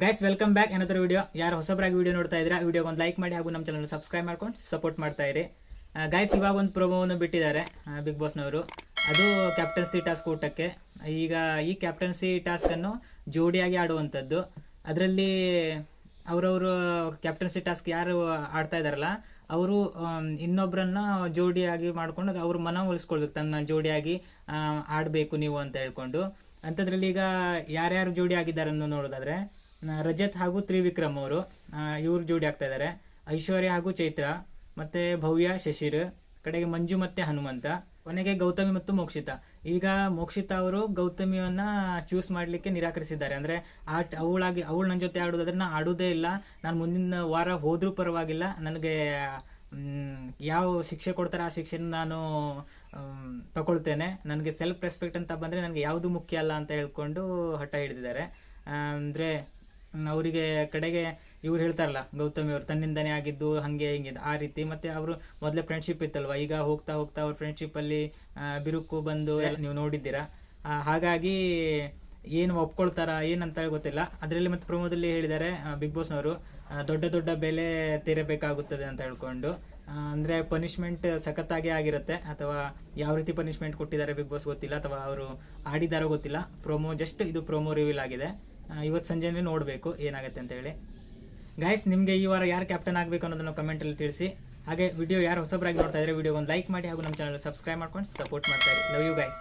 Guys welcome back ಏನಾದ್ರು video ಯಾರು ಹೊಸಬರಾಗಿ ವಿಡಿಯೋ ನೋಡ್ತಾ ಇದ್ರೆ ವಿಡಿಯೋ ಒಂದು ಲೈಕ್ ಮಾಡಿ ಹಾಗೂ ನಮ್ಮ ಚಾನಲ್ ಸಬ್ಸ್ಕ್ರೈಬ್ ಮಾಡ್ಕೊಂಡು ಸಪೋರ್ಟ್ ಮಾಡ್ತಾ ಇರಿ. ಗೈಸ್ ಇವಾಗ ಒಂದು ಪ್ರೋಮೋವನ್ನು ಬಿಟ್ಟಿದ್ದಾರೆ ಬಿಗ್ ಬಾಸ್ನವರು ಅದು ಕ್ಯಾಪ್ಟನ್ಸಿ ಟಾಸ್ಕ್ ಊಟಕ್ಕೆ. ಈಗ ಈ ಕ್ಯಾಪ್ಟನ್ಸಿ ಟಾಸ್ಕನ್ನು ಜೋಡಿಯಾಗಿ ಆಡುವಂಥದ್ದು. ಅದರಲ್ಲಿ ಅವರವರು ಕ್ಯಾಪ್ಟನ್ಸಿ ಟಾಸ್ಕ್ ಯಾರು ಆಡ್ತಾ ಇದ್ದಾರಲ್ಲ, ಅವರು ಇನ್ನೊಬ್ಬರನ್ನ ಜೋಡಿಯಾಗಿ ಮಾಡ್ಕೊಂಡು ಅವ್ರ ಮನ ಉಳಿಸ್ಕೊಳ್ಬೇಕು ತನ್ನ ಜೋಡಿಯಾಗಿ ಆಡಬೇಕು ನೀವು ಅಂತ ಹೇಳ್ಕೊಂಡು. ಅಂಥದ್ರಲ್ಲಿ ಈಗ ಯಾರ್ಯಾರು ಜೋಡಿ ಆಗಿದ್ದಾರೆ ಅನ್ನೋ ನೋಡೋದಾದ್ರೆ ರಜತ್ ಹಾಗೂ ತ್ರಿವಿಕ್ರಮ್ ಅವರು ಇವ್ರು ಜೋಡಿ ಆಗ್ತಾ ಇದ್ದಾರೆ ಐಶ್ವರ್ಯ ಹಾಗೂ ಚೈತ್ರ, ಮತ್ತೆ ಭವ್ಯ, ಶಶಿರ್, ಕಡೆಗೆ ಮಂಜು ಮತ್ತೆ ಹನುಮಂತ, ಕೊನೆಗೆ ಗೌತಮಿ ಮತ್ತು ಮೋಕ್ಷಿತಾ. ಈಗ ಮೋಕ್ಷಿತಾ ಅವರು ಗೌತಮಿಯನ್ನ ಚೂಸ್ ಮಾಡ್ಲಿಕ್ಕೆ ನಿರಾಕರಿಸಿದ್ದಾರೆ. ಅಂದ್ರೆ ಆಟ, ಅವಳಾಗಿ, ಅವಳು ನನ್ನ ಜೊತೆ ಆಡೋದಾದ್ರೆ ನಾನು ಆಡೋದೇ ಇಲ್ಲ. ನಾನು ಮುಂದಿನ ವಾರ ಹೋದ್ರೂ ಪರವಾಗಿಲ್ಲ. ನನಗೆ ಯಾವ ಶಿಕ್ಷೆ ಕೊಡ್ತಾರೆ ಆ ಶಿಕ್ಷೆನ ನಾನು ತಗೊಳ್ತೇನೆ. ನನಗೆ ಸೆಲ್ಫ್ ರೆಸ್ಪೆಕ್ಟ್ ಅಂತ ಬಂದ್ರೆ ನನಗೆ ಯಾವುದು ಮುಖ್ಯ ಅಲ್ಲ ಅಂತ ಹೇಳ್ಕೊಂಡು ಹಠ ಹಿಡಿದಿದ್ದಾರೆ. ಅಂದರೆ ಅವರಿಗೆ ಕಡೆಗೆ ಇವ್ರು ಹೇಳ್ತಾರಲ್ಲ, ಗೌತಮಿ ಅವರು ತನ್ನಿಂದನೇ ಆಗಿದ್ದು, ಹಂಗೆ ಹಿಂಗೆ ಆ ರೀತಿ. ಮತ್ತೆ ಅವರು ಮೊದಲೇ ಫ್ರೆಂಡ್ಶಿಪ್ ಇತ್ತಲ್ವ? ಈಗ ಹೋಗ್ತಾ ಹೋಗ್ತಾ ಅವ್ರ ಫ್ರೆಂಡ್ಶಿಪ್ ಅಲ್ಲಿ ಬಿರುಕು ಬಂದು ನೀವು ನೋಡಿದ್ದೀರಾ? ಹಾಗಾಗಿ ಏನು ಒಪ್ಕೊಳ್ತಾರ, ಏನಂತ ಗೊತ್ತಿಲ್ಲ. ಅದರಲ್ಲಿ ಮತ್ತೆ ಪ್ರಮೋದಲ್ಲಿ ಹೇಳಿದ್ದಾರೆ ಬಿಗ್ ಬಾಸ್ನವರು ದೊಡ್ಡ ದೊಡ್ಡ ಬೆಲೆ ತೆರಬೇಕಾಗುತ್ತದೆ ಅಂತ ಹೇಳ್ಕೊಂಡು. ಅಂದ್ರೆ ಪನಿಷ್ಮೆಂಟ್ ಸಖತ್ತಾಗಿ ಆಗಿರುತ್ತೆ. ಅಥವಾ ಯಾವ ರೀತಿ ಪನಿಷ್ಮೆಂಟ್ ಕೊಟ್ಟಿದ್ದಾರೆ ಬಿಗ್ ಬಾಸ್ ಗೊತ್ತಿಲ್ಲ, ಅಥವಾ ಅವರು ಆಡಿದಾರೋ ಗೊತ್ತಿಲ್ಲ. ಪ್ರೊಮೋ ಜಸ್ಟ್ ಇದು ಪ್ರೊಮೋ ರಿವೀಲ್ ಆಗಿದೆ. ಇವತ್ತು ಸಂಜೆನೇ ನೋಡಬೇಕು ಏನಾಗುತ್ತೆ ಅಂತ ಹೇಳಿ. ಗಾಯ್ಸ್ ನಿಮಗೆ ಈ ವಾರ ಯಾರು ಕ್ಯಾಪ್ಟನ್ ಆಗಬೇಕು ಅನ್ನೋದನ್ನು ಕಮೆಂಟಲ್ಲಿ ತಿಳಿಸಿ. ಹಾಗೆ ವಿಡಿಯೋ ಯಾರು ಹೊಸಬರಾಗಿ ನೋಡ್ತಾ ಇದ್ರೆ ವಿಡಿಯೋ ಒಂದು ಲೈಕ್ ಮಾಡಿ ಹಾಗೂ ನಮ್ಮ ಚಾನಲ್ ಸಬ್ಸ್ಕ್ರೈಬ್ ಮಾಡ್ಕೊಂಡು ಸಪೋರ್ಟ್ ಮಾಡ್ತಾ ಇರಿ. Love you guys